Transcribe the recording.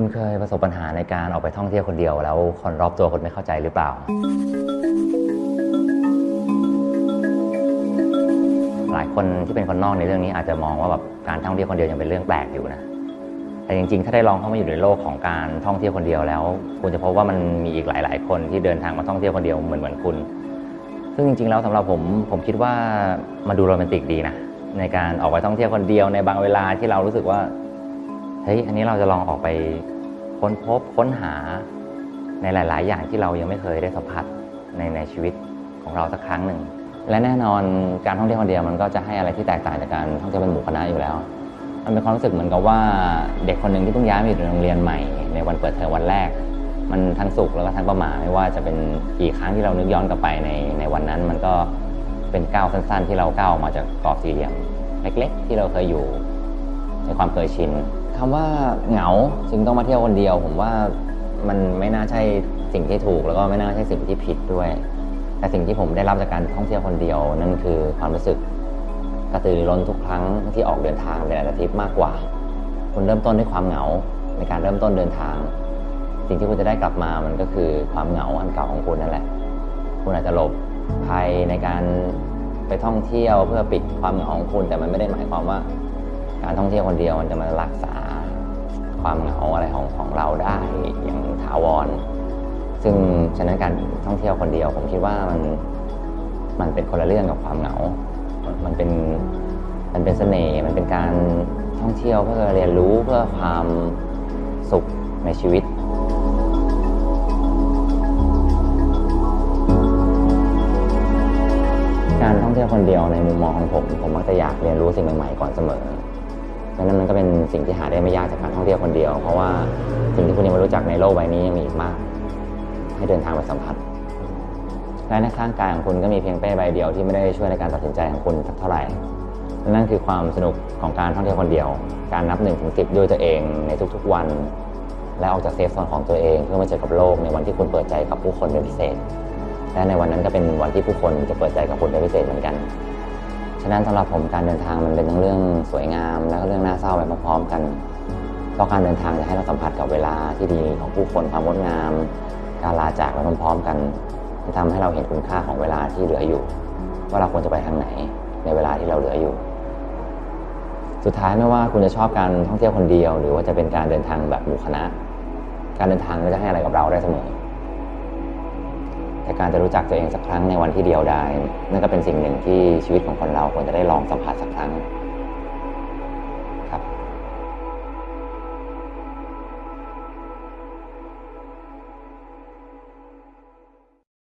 คุณเคยประสบปัญหาในการออกไปท่องเที่ยวคนเดียว แล้วคนรอบตัวคุณไม่เข้าใจหรือเปล่า หลายคนที่เป็นคนนอกในเรื่องนี้อาจจะมองว่าแบบการท่องเที่ยวคนเดียวยังเป็นเรื่องแปลกอยู่นะ แต่จริงๆ ถ้าได้ลองเข้ามาอยู่ในโลกของการท่องเที่ยวคนเดียวแล้ว คุณจะพบว่ามันมีอีกหลาย ๆ คนที่เดินทางมาท่องเที่ยวคนเดียวเหมือนเหมือนคุณ ซึ่งจริงๆ แล้วสำหรับผมผมคิดว่ามาดูโรแมนติกดีนะในการออกไปท่องเที่ยวคนเดียวในบางเวลาที่เรารู้สึกว่า ฮ้ยอันนี้เราจะลองออกไปค้นพบค้นหาในหลาย ๆ อย่างที่เรายังไม่เคยได้สัมผัสในในชีวิตของเราสักครั้งหนึ่ง และแน่นอนการท่องเที่ยวคนเดียวมันก็จะให้อะไรที่แตกต่างจากการท่องเที่ยวเป็นหมู่คณะอยู่แล้ว มันเป็นความรู้สึกเหมือนกับว่าเด็กคนหนึ่งที่เพิ่งย้ายมาอยู่ในโรงเรียนใหม่ ในวันเปิดเทอมวันแรก มันทั้งสุขแล้วก็ทั้งประหม่าไม่ว่าจะเป็นกี่ครั้งที่เรานึกย้อนกลับไปในในวันนั้น มันก็เป็นก้าวสั้น ๆ ที่เราก้าวออกมาจากกรอบสี่เหลี่ยม เล็ก ๆ ที่เราเคยอยู่ในความเคยชิน คำว่าเหงาจึงต้องมาเที่ยวคนเดียว ผมว่ามันไม่น่าใช่สิ่งที่ถูก แล้วก็ไม่น่าใช่สิ่งที่ผิดด้วย แต่สิ่งที่ผมได้รับจากการท่องเที่ยวคนเดียว นั่นคือความรู้สึกกระตือรือร้นทุกครั้งที่ออกเดินทางในแต่ละทริปมากกว่า คุณเริ่มต้นด้วยความเหงาในการเริ่มต้นเดินทาง สิ่งที่คุณจะได้กลับมามันก็คือความเหงาอันเก่าของคุณนั่นแหละ คุณอาจจะหลบภัยในการไปท่องเที่ยวเพื่อปิดความเหงาของคุณ แต่มันไม่ได้หมายความว่า การท่องเที่ยวคนเดียวมันจะมารักษา ความเหงาอะไรของของเราได้อย่างถาวร ซึ่งฉะนั้นการท่องเที่ยวคนเดียว ผมคิดว่ามันมันเป็นคนละเรื่องกับความเหงา มันเป็นมันเป็นเสน่ห์มันเป็นการท่องเที่ยวเพื่อเรียนรู้เพื่อความสุขในชีวิตการท่องเที่ยวคนเดียวในมุมมองของผม ผมมักจะอยากเรียนรู้สิ่งใหม่ๆก่อนเสมอ ดังนั้นมันก็เป็นสิ่งที่หาได้ไม่ยากจากการท่องเที่ยวคนเดียว เพราะว่าสิ่งที่คุณยังไม่รู้จักในโลกใบนี้ยังมีอีกมาก ให้เดินทางไปสัมผัสและในข้างกายของคุณก็มีเพียงเป้ใบเดียวที่ไม่ได้ช่วยในการตัดสินใจของคุณสักเท่าไหร่และนั่นคือความสนุกของการท่องเที่ยวคนเดียว การนับ1นถึงสิบด้วยตัวเองในทุกๆวัน และออกจากเซฟโซนของตัวเองเพื่อมาเจอกับโลกในวันที่คุณเปิดใจกับผู้คนเป็นพิเศษ และในวันนั้นก็เป็นวันที่ผู้คนจะเปิดใจกับคุณเป็นพิเศษเหมือนกัน ฉะนั้นสำหรับผมการเดินทางมันเป็นทั้งเรื่องสวยงาม และก็เรื่องน่าเศร้าไปพร้อมๆกันเพราะการเดินทางจะให้เราสัมผัสกับเวลาที่ดีของผู้คนความงดงาม การลาจากไปพร้อมๆกันมันทำให้เราเห็นคุณค่าของเวลาที่เหลืออยู่ ว่าเราควรจะไปทางไหนในเวลาที่เราเหลืออยู่ สุดท้ายไม่ว่าคุณจะชอบการท่องเที่ยวคนเดียว หรือว่าจะเป็นการเดินทางแบบหมู่คณะ การเดินทางก็จะให้อะไรกับเราได้เสมอ แต่การจะรู้จักตัวเองสักครั้งในวันที่เดียวดายนั่นก็เป็นสิ่งหนึ่งที่ชีวิตของคนเราควรจะได้ลองสัมผัสสักครั้ง